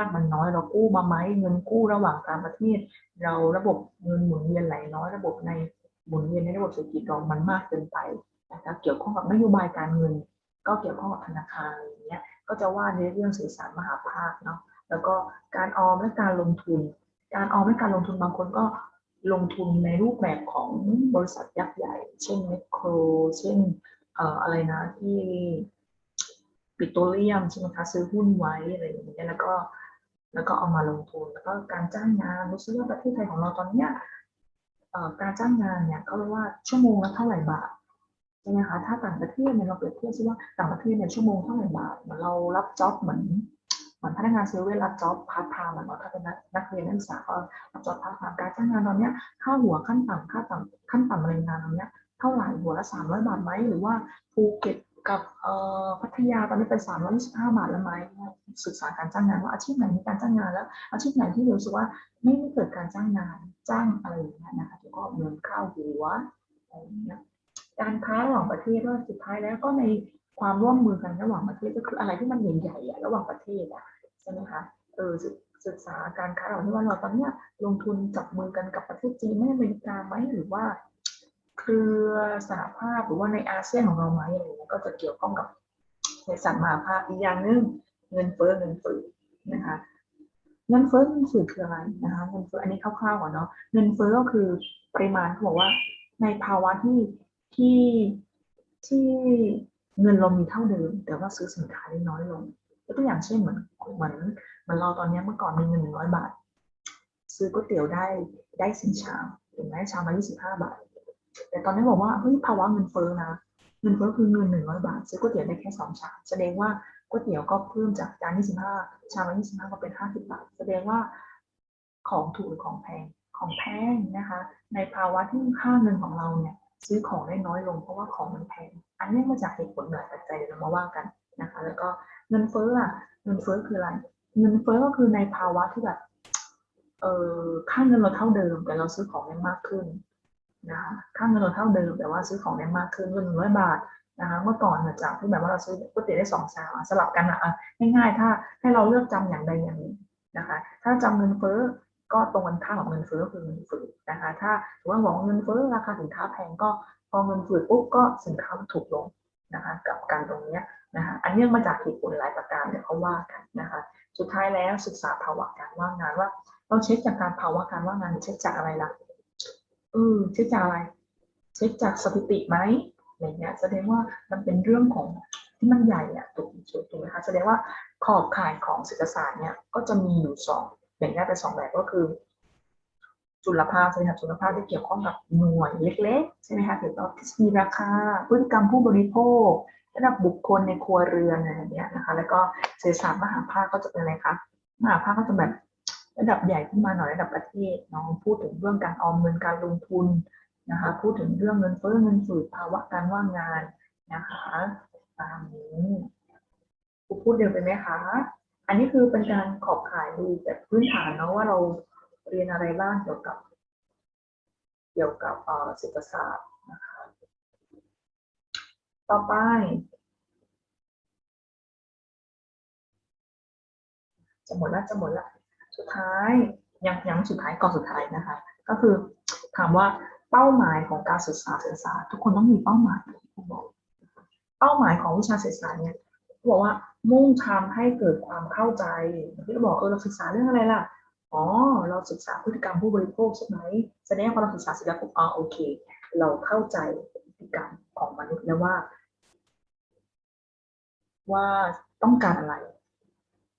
าคมันน้อยเรากู้มาไหมเงินกู้ระหว่างการประเทศ เราระบบเงินหมุนเวียนไหลน้อยระบบในหมุนเวียนในระบบเศรษฐกิจเรามันมากเกินไปนะคะเกี่ยวข้องกับนโยบายการเงิน ก็เกี่ยวข้องกับธนาคารอะไรอย่างเงี้ยก็จะว่าในเรื่องสื่อสารมหาภาคเนาะแล้วก็การออมและการลงทุน การออมและการลงทุนบางคนก็ลงทุนในรูปแบบของบริษัทยักษ์ใหญ่ เช่นแมคโคร เช่นเอ่ออะไรนะที่ปิโตรเลียมใช่ไหมคะซื้อหุ้นไว้อะไรอย่างเงี้ยแล้วก็ แล้วก็เอามาลงทุน แล้วก็การจ้างงานรู้สึกว่าประเทศไทยของเราตอนเนี้ยการจ้างงานเนี่ยเขาเรียกว่าชั่วโมงละเท่าไหร่บาทใช่ไหมคะถ้าต่างประเทศเนี่ยเราเปรียบเทียบซิว่าต่างประเทศเนี่ยชั่วโมงเท่าไหร่บาทเหมือนเรารับจ็อบเหมือนเหมือนพนักงานเซเว่นรับจ็อบพาร์ทไทม์อะเนาะถ้าเป็นนักนักเรียนนักศึกษาก็รับจ็อบพาร์ทไทม์การจ้างงานตอนเนี้ยค่าหัวขั้นต่ำค่าต่ำขั้นต่ำแรงงานตอนเนี้ยเท่าไหร่หัวละสามร้อยบาทไหมหรือว่าภูเก็ต กับพัทยาตอนนี้เป็นสามร้อยยี่สิบห้าบาทแล้วไหมศึกษาการจ้างงานว่าอาชีพไหนมีการจ้างงานแล้ว อาชีพไหนที่รู้สึกว่าไม่ไม่เกิดการจ้างงานจ้างอะไรอย่างเงี้ยนะคะแล้วก็เงินข้าวหัวอะไรอย่างเงี้ยการค้าระหว่างประเทศว่าสุดท้ายแล้วก็ในความร่วมมือกันระหว่างประเทศก็คืออะไรที่มันใหญ่ๆอะระหว่างประเทศอะใช่ไหมคะเออศึกษาการค้าระหว่างที่ว่าเราตอนเนี้ยลงทุนจับมือกันกับประเทศจีนไหม่อเมริกาไหมหรือว่า เครือสหภาพหรือว่าในอาเซียนของเราไหมอะไรอย่างเงี้ยก็จะเกี่ยวข้องกับในสัมมาภาพอีกอย่างหนึ่งเงินเฟ้อเงินฝืดนะคะเงินเฟ้อเงินฝืดคืออะไรนะคะเงินเฟ้ออันนี้คร่าวๆก่อนเนาะเงินเฟ้อก็คือปริมาณเขาบอกว่าในภาวะที่ที่ที่เงินเรามีเท่าเดิม แต่ว่าซื้อสินค้าได้น้อยลงยกตัวอย่างเช่นเหมือนเหมือนเหมือนเราตอนนี้เมื่อก่อนมีเงินหนึ่งร้อยบาท ซื้อก๋วยเตี๋ยวได้ได้สินชามถึงแม้ชามละยี่สิบห้าบาท แต่ตอนนี้บอกว่าเฮ้ยภาวะเงินเฟ้อนะเงินเฟ้อคือเงินหนึ่งร้อยบาทซื้อก๋วยเตี๋ยวได้แค่สองชามแสดงว่าก๋วยเตี๋ยวก็เพิ่มจากจาน25ชามละ25ก็เป็น50บบาท แสดงว่าของถูกหรือของแพงของแพงนะคะ ในภาวะที่ค่าเงินของเราเนี่ยซื้อของได้น้อยลงเพราะว่าของมันแพง อันนี้มาจากเหตุผลหลายปัจจัยเดี๋ยวเรามาว่ากันนะคะ แล้วก็เงินเฟ้ออะเงินเฟ้อคืออะไร เงินเฟ้อก็คือในภาวะที่แบบเออค่าเงินเราเท่าเดิมแต่เราซื้อของได้มากขึ้น นะคะค่าเงินเราเท่าเดิม แต่ว่าซื้อของได้มากขึ้นเงินหนึ่งร้อยบาทนะคะเมื่อก่อนน่ะจากที่แบบว่าเราซื้อก๋วยเตี๋ยวได้สองชามสลับกันอะง่ายๆ ถ้าให้เราเลือกจำอย่างใดอย่างหนึ่งนะคะ ถ้าจำเงินเฟ้อก็ตรงกันข้ามกับเงินเฟ้อคือเงินฝืดนะคะ ถ้าถือว่าบอกว่าเงินเฟ้อราคาสินค้าแพงก็พอเงินฝืดปุ๊บก็สินค้าถูกลงนะคะ กับการตรงเนี้ยนะคะ อันเนื่องมาจากเหตุผลหลายประการเดี๋ยวเขาว่ากันนะคะ สุดท้ายแล้วศึกษาภาวะการว่างงานว่า เราเช็คจากการภาวะการว่างงานเช็คจากอะไรล่ะ ออเช็คจากอะไรเช็คจากสถิติไหมอะไรเงี้ยแสดงว่ามันเป็นเรื่องของที่มันใหญ่อะถูกถูกไหมคะแสดงว่าขอบข่ายของเศรษฐศาสตร์เนี่ยก็จะมีอยู่สองแบ่งได้เป็นสองแบบก็คือจุลภาพใช่ไหมคะจุลภาพที่เกี่ยวข้องกับหน่วยเล็กๆใช่ไหมคะเกี่ยวกับทฤษฎีราคาพฤติกรรมผู้บริโภคระดับบุคคลในครัวเรือนอะไรอย่างเงี้ยนะคะ แล้วก็เศรษฐศาสตร์มหาภาคก็จะเป็นอะไรคะมหาภาคก็จะแบบ ระดับใหญ่ขึ้นมาหน่อยระดับประเทศเนาะพูดถึงเรื่องการออมเงินการลงทุนนะคะพูดถึงเรื่องเงินเฟ้อเงินฝืดภาวะการว่างงานนะคะตามนี้ครูพูดเร็วไปไหมคะอันนี้คือเป็นการขอบขายดูแบบพื้นฐานเนาะว่าเราเรียนอะไรบ้างเกี่ยวกับ เกี่ยวกับอ่อเศรษฐศาสตร์นะคะต่อไปจะหมดละจะหมดละ สุดท้ายยังยังสุดท้ายก่อนสุดท้ายนะคะ ก็คือถามว่าเป้าหมายของการศึกษาเศรษา ทุกคนต้องมีเป้าหมายผมบอกเป้าหมายของวิชาเศรษาเนี่ยบอกว่ามุ่งทำให้เกิดความเข้าใจที่เราบอกเออเราศึกษาเรื่องอะไรล่ะอ๋อเราศึกษาพฤติกรรมผู้บริโภคใช่ไหมแสดงว่าเราศึกษาเสร็จแล้วปุ๊บอ๋อโอเค เราเข้าใจพฤติกรรมของมนุษย์แล้วว่า ว่าต้องการอะไร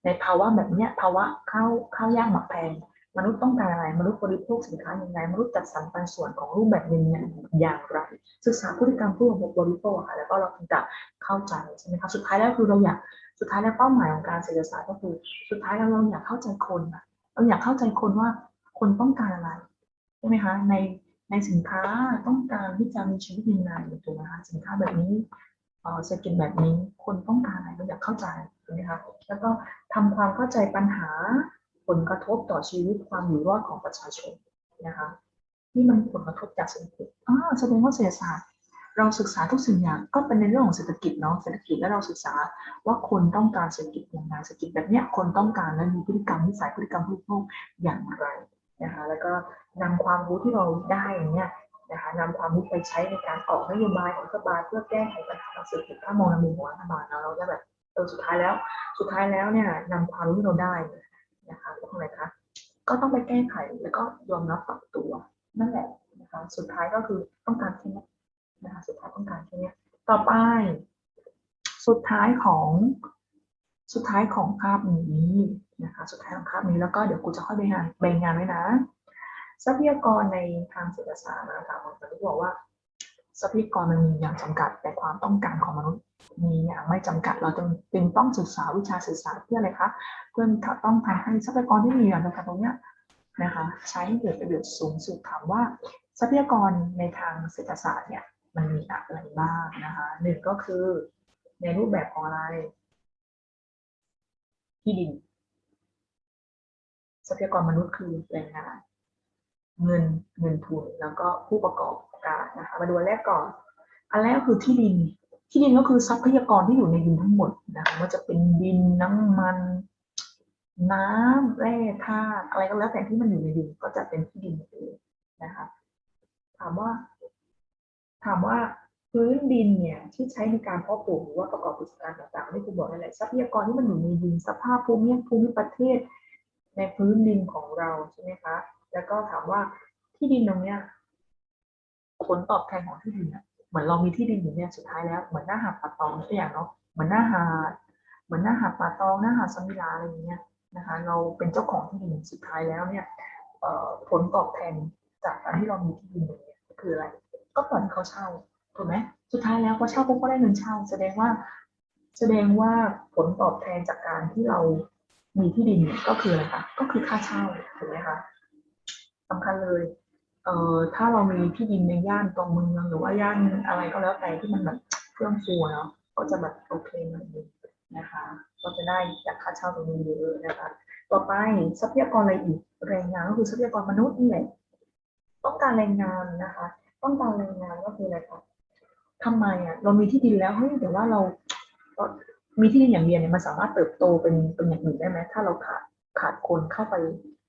ในภาวะแบบเนี้ยภาวะข้าวข้าวยากหมักแพงมนุษย์ต้องการอะไรมนุษย์บริโภคสินค้ายังไงมนุษย์จัดสรรปันส่วนของรูปแบบเงินเนี่ยอย่างไรศึกษาพฤติกรรมผู้บริโภคค่ะแล้วก็เราถึงจะเข้าใจใช่ไหมคะสุดท้ายแล้วคือเราอยากสุดท้ายแล้วเป้าหมายของการเศรษาก็คือ สุดท้ายแล้วเราอยากเข้าใจคนเราอยากเข้าใจคนว่าคนต้องการอะไรใช่ไหมคะในในสินค้าต้องการที่จะมีชีวิตยังไงถูกไหมคะสินค้าแบบนี้ เศรษฐกิจแบบนี้คนต้องการอะไรเราอยากเข้าใจถูกไหมคะแล้วก็ทำความเข้าใจปัญหาผลกระทบต่อชีวิตความอยู่รอดของประชาชนนะคะที่มันผลกระทบจากเศรษฐกิจอ่าแสดงว่าเศรษฐศาสตร์เราศึกษาทุกสิ่งอย่างก็เป็นในเรื่องของเศรษฐกิจเนาะเศรษฐกิจแล้วเราศึกษาว่าคนต้องการเศรษฐกิจอย่างไรเศรษฐกิจแบบเนี้ยคนต้องการและมีพฤติกรรมนิสัยพฤติกรรมผู้บริโภคอย่างไรนะคะแล้วก็นำความรู้ที่เราได้อย่างเนี้ย นะคะนำความรู้ไปใช้ในการออกนโยบายของรัฐบาลเพื่อแก้ไขปัญหาเศรษฐกิจถ้ามองในมุมของรัฐบาลนะเราจะแบบเออสุดท้ายแล้ว สุดท้ายแล้วเนี่ยนำความรู้ที่เราได้นะคะก็ทำอะไรคะก็ต้องไปแก้ไขแล้วก็ยอมรับปรับตัว นั่นแหละนะคะสุดท้ายก็คือต้องการแค่นี้นะคะสุดท้ายต้องการแค่นี้ต่อไป สุดท้ายของสุดท้ายของคาบนี้นะคะ สุดท้ายของคาบนี้แล้วก็เดี๋ยวกูจะค่อยไปงานแบ่งงานไว้นะ ทรัพยากรในทางเศรษฐศาสตร์นะคะผมจะบอกว่าทรัพยากรมันมีอย่างจำกัด แต่ความต้องการของมนุษย์มีอย่างไม่จำกัด เราจึงจึงต้องศึกษาวิชาสื่อสาเพื่ออะไรคะเพื่อต้องทำให้ทรัพยากรที่มีอย่างจำกัดตรงเนี้ยนะคะใช้ให้เกิดประโยชน์สูงสุดถามว่า ทรัพยากรในทางเศรษฐศาสตร์เนี่ยมันมีอะไรบ้างนะคะหนึ่งก็คือในรูปแบบของอะไรที่ดินทรัพยากรมนุษย์คือแรงงาน เงินเงินทุนแล้วก็ผู้ประกอบการนะคะมาดูอันแรกก่อน อันแรกคือที่ดิน ที่ดินก็คือทรัพยากรที่อยู่ในดินทั้งหมดนะคะว่าจะเป็นดินน้ำมัน น้ำแร่ธาตุอะไรก็แล้วแต่ที่มันอยู่ในดินก็จะเป็นที่ดินหมดเลยนะคะถามว่า ถามว่าพื้นดินเนี่ยที่ใช้ในการเพาะปลูกหรือว่าประกอบกิจการต่างๆที่คุณบอกนั่นแหละทรัพยากรที่มันอยู่ในดินสภาพภูมิภูมิประเทศ ในพื้นดินของเราใช่ไหมคะ แล้วก็ถามว่าที่ดินตรงเนี้ยผลตอบแทนของที่ดินอะเหมือนเรามีที่ดินอยู่เนี่ยสุดท้ายแล้วเหมือนหน้าหาดป่าตองตัวอย่างเนาะเหมือนหน้าหาดเหมือนหน้าหาดป่าตองหน้าหาดสมิลาอะไรอย่างเงี้ยนะคะ เราเป็นเจ้าของที่ดินสุดท้ายแล้วเนี่ยผลตอบแทนจากการที่เรามีที่ดินอยู่เนี่ยคืออะไรก็ปล่อยเขาเช่าถูกไหมสุดท้ายแล้วเขาเช่าปุ๊บก็ได้เงินเช่า แสดงว่าแสดงว่าผลตอบแทนจากการที่เรามีที่ดินก็คืออะไรคะก็คือค่าเช่าถูกไหมคะ สำคัญเลยเอ่อถ้าเรามีที่ดินในย่านตรงเมืองหรือว่าย่านอะไรก็แล้วแต่ที่มันแบบเครื่องฟูเนาะก็จะแบบโอเคหน่อยนึงนะคะ ก็จะได้จากค่าเช่าตรงนี้เยอะนะคะ ต่อไปทรัพยากรอะไรอีกแรงงานก็คือทรัพยากรมนุษย์นี่แหละต้องการแรงงานนะคะ ต้องการแรงงานก็คืออะไรคะทำไมอะเรามีที่ดินแล้วเฮ้ยแต่ว่าเรามีที่ดินอย่างเดียวเนี่ยมันสามารถเติบโตเป็นเป็นอย่างอื่นได้ไหมถ้าเราขาดขาดคนเข้าไป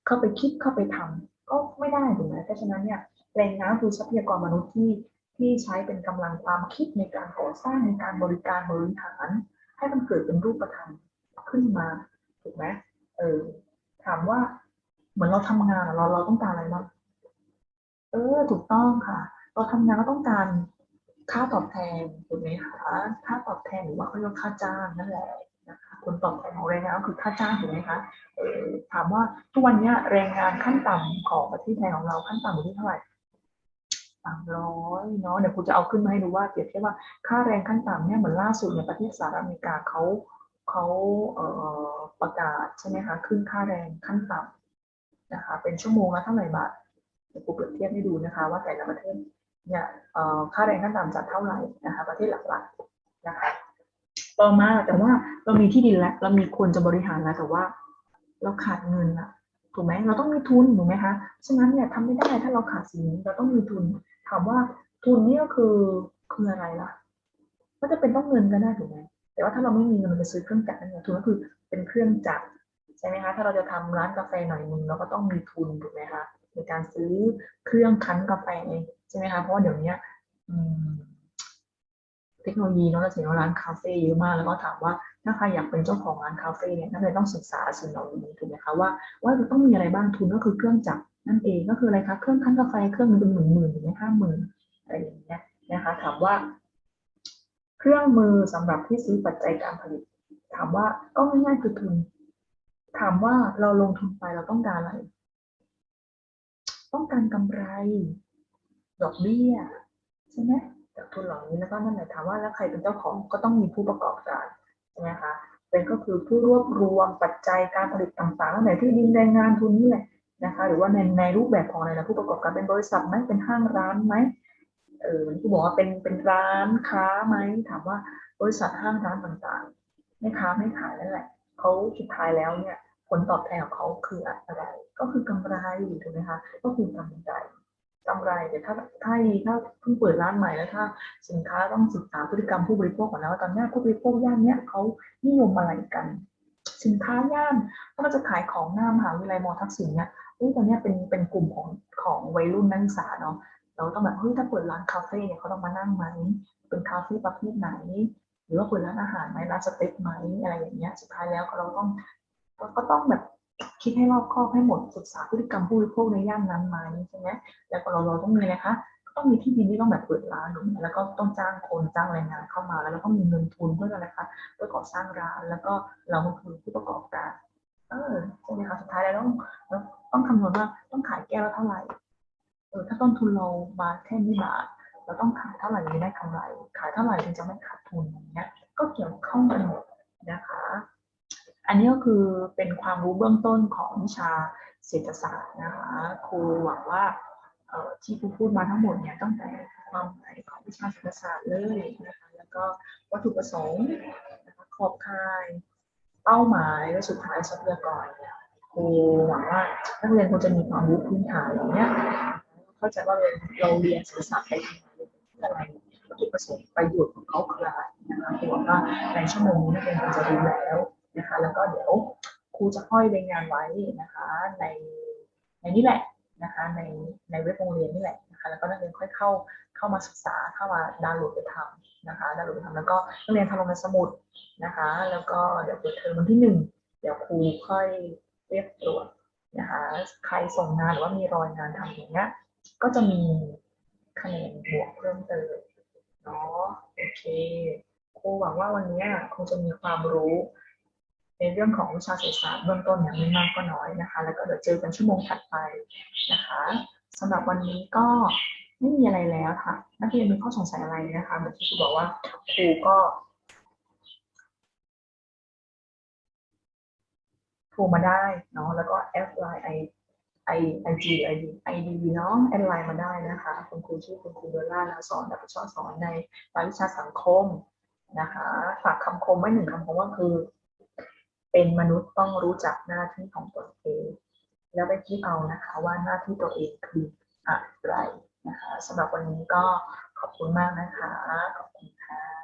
เข้าไปคิดเข้าไปทำ ก็ไม่ได้ถูกไหมเพราะฉะนั้นเนี่ยแรงงานคือทรัพยากรมนุษย์ที่ที่ใช้เป็นกำลังความคิดในการก่อสร้างในการบริการบริหาร ให้มันเกิดเป็นรูปธรรมขึ้นมาถูกไหมเออถามว่าเหมือนเราทำงานเราเราต้องการอะไรบ้างเออถูกต้องค่ะ เราทำงานก็ต้องการค่าตอบแทนถูกไหมคะค่าตอบแทนหรือว่าเขาเรียกค่าจ้างนั่นแหละ นะคะผลตอบแทนของแรงงานก็คือค่าจ้างถูกไหมคะถามว่าทุกวันนี้แรงงานขั้นต่ำของประเทศไทยของเราขั้นต่ำอยู่ที่เท่าไหร่สามร้อยเนาะเดี๋ยวครูจะเอาขึ้นมาให้ดูว่าเปรียบเทียบว่าค่าแรงขั้นต่ำเนี่ยเหมือนล่าสุดเนี่ยประเทศสหรัฐอเมริกาเขาเขาเอ่อประกาศใช่ไหมคะขึ้นค่าแรงขั้นต่ำนะคะเป็นชั่วโมงละเท่าไหร่บาทเดี๋ยวครูเปรียบเทียบให้ดูนะคะว่าแต่ละประเทศเนี่ยเอ่อค่าแรงขั้นต่ำจะเท่าไหร่นะคะประเทศหลักๆนะคะ ต่อมาแต่ว่าเรามีที่ดินแล้วเรามีคนจะบริหารแล้วแต่ว่า เราขาดเงินอะถูกไหมเราต้องมีทุนถูกไหมคะฉะนั้นเนี่ยทำไม่ได้ถ้าเราขาดสิ่งนี้เราต้องมีทุน ถามว่าทุนนี่ก็คือคืออะไรล่ะก็จะเป็นต้องเงินก็ได้ถูกไหมแต่ว่าถ้าเราไม่มีเงินเราจะซื้อเครื่องจักรนั่นไงทุนก็คือเป็นเครื่องจักรใช่ไหมคะถ้าเราจะทำร้านกาแฟหน่อยนึงเราก็ต้องมีทุนถูกไหมคะในการซื้อเครื่องคั้นกาแฟใช่ไหมคะเพราะว่าเดี๋ยวนี้อืม เทคโนโลยีเนาะเราเห็นว่าร้านคาเฟ่เยอะมาก แล้วก็ถามว่าถ้าใครอยากเป็นเจ้าของร้านคาเฟ่เนี่ยนั่นเลยต้องศึกษาสิ่งเหล่านี้ถูกไหมคะว่าว่าจะต้องมีอะไรบ้างทุนก็คือเครื่องจักรนั่นเองก็คืออะไรคะเครื่องคั้นกาแฟเครื่องนึงเป็นหมื่นหมื่นถึงห้าหมื่นอะไรอย่างเงี้ยนะคะถามว่า เครื่องมือสำหรับที่ซื้อปัจจัยการผลิต ถามว่าก็ง่ายๆคือทุน ถามว่าเราลงทุนไปเราต้องการอะไร ต้องการกำไร ดอกเบี้ยใช่ไหม จากทุนเหล่านี้แล้วก็นั่นแหละถามว่าแล้วใครเป็นเจ้าของก็ต้องมีผู้ประกอบการใช่ไหมคะเป็นก็คือผู้รวบรวมปัจจัยการผลิตต่างๆตั้งแต่ที่ดินแรงงานทุนนี่แหละนะคะหรือว่าในในรูปแบบของอะไรนะผู้ประกอบการเป็นบริษัทไหมเป็นห้างร้านไหมเออที่บอกว่าเป็นเป็นร้านค้าไหมถามว่าบริษัทห้างร้านต่างๆไม่ค้าไม่ขายนั่นแหละเขาสุดท้ายแล้วเนี่ยผลตอบแทนของเขาคืออะไร ก็คือกำไรถูกไหมคะก็คือกำไร กกำไรแต่ถ้าถ้าถ้าเพิ่งเปิดร้านใหม่แล้วถ้า สินค้าต้องศึกษาพฤติกรรมผู้บริโภคก่อนนะว่าตอนนี้ผู้บริโภคย่านเนี้ยเขานิยมอะไรกัน สินค้าย่านถ้าเราจะขายของหน้ามหาวิทยาลัยมอทักษิณเนี่ยเฮ้ตอนนี้เป็นเป็นกลุ่มของของวัยรุ่นนักศึกษาเนาะเราต้องแบบเฮ้ยถ้าเปิดร้านคาเฟ่เนี่ยเขาต้องมานั่งไหมเป็นคาเฟ่ประเภทไหน หรือว่าเปิดร้านอาหารไหมร้านสเต็กไหมอะไรอย่างเงี้ยสุดท้ายแล้วเราต้องก็ต้องแบบ คิดให้รอบคอบให้หมดศึกษาพฤติกรรมผู้บริโภคในย่านนั้นไหมใช่ไหมแล้วก็เราเราต้องมีอะไรคะต้องมีที่ดินที่ต้องแบบเปิดร้านถูกไหมแล้วก็ต้องจ้างคนจ้างแรงงานเข้ามา แล้วเราก็มีเงินทุนเพื่ออะไรคะเพื่อก่อสร้างร้าน แล้วก็เราก็คือผู้ประกอบการเออใช่ไหมคะสุดท้ายแล้วต้องต้องคำนวณว่าต้องขายแก้วละเท่าไหร่เออถ้าต้นทุนเรามาแค่นี้บาทเราต้องขายเท่าไหร่ถึงจะได้กำไรขายเท่าไหร่ถึงจะไม่ขาดทุนอย่างเงี้ยก็เกี่ยวข้องกันหมดนะคะ อันนี้ก็คือเป็นความรู้เบื้องต้นของวิชาเศรษฐศาสตร์นะคะ ครูหวังว่าที่ครูพูดมาทั้งหมดเนี่ยตั้งแต่ความหมายของวิชาเศรษฐศาสตร์เลยนะคะแล้วก็วัตถุประสงค์นะคะขอบข่าย เป้าหมายและสุดท้ายทรัพยากรเนี่ยครูหวังว่านักเรียนควรจะมีความรู้พื้นฐานอย่านี้เข้าใจว่าเราเรียนสื่อสารไปทำไมเพื่ออะไรวัตถุประสงค์ประโยชน์ของเขาคืออะไรนะคะครูหวังว่าในชั่วโมงนี้นักเรียนควรจะรู้แล้ว นะคะ แล้วก็เดี๋ยวครูจะค่อยรายงานไว้นะคะ ในในนี้แหละนะคะในในเว็บโรงเรียนนี่แหละนะคะแล้วก็นักเรียนค่อยเข้าเข้ามาศึกษาเข้ามาดาวน์โหลดไปทำนะคะดาวน์โหลดไปทำแล้วก็นักเรียนทำลงในสมุดนะคะ แล้วก็เดี๋ยวเปิดเทอมวันที่หนึ่งเดี๋ยวครูค่อยเรียกตรวจนะคะใครส่งงานหรือว่ามีรอยงานทำอย่างเงี้ยก็จะมีคะแนนบวกเพิ่มเติมเนาะโอเคครูหวังว่าวันนี้คงจะมีความรู้ ในเรื่องของวิชาเศรษฐศาสตร์เบื้องต้นอย่างไม่มากก็น้อยนะคะ แล้วก็เดี๋ยวเจอกันชั่วโมงถัดไปนะคะสำหรับวันนี้ก็ไม่มีอะไรแล้วค่ะ นักเรียนมีข้อสงสัยอะไรนะคะเหมือนที่ครูบอกว่าครูก็โทรมาได้เนาะแล้วก็แอดไลน์ไอไอไอจีไอดีไอดีเนาะแอดไลน์มาได้นะคะคุณครูชื่อคุณครูเบลล่านะสอนรับผิชอสอนในรายวิชาสังคมนะคะ ฝากคำคมไว้หนึ่งคำคมว่าคือ เป็นมนุษย์ต้องรู้จักหน้าที่ของตนเอง แล้วไปคิดเอานะคะว่าหน้าที่ตัวเองคืออะไรนะคะสำหรับวันนี้ก็ขอบคุณมากนะคะ ขอบคุณค่ะ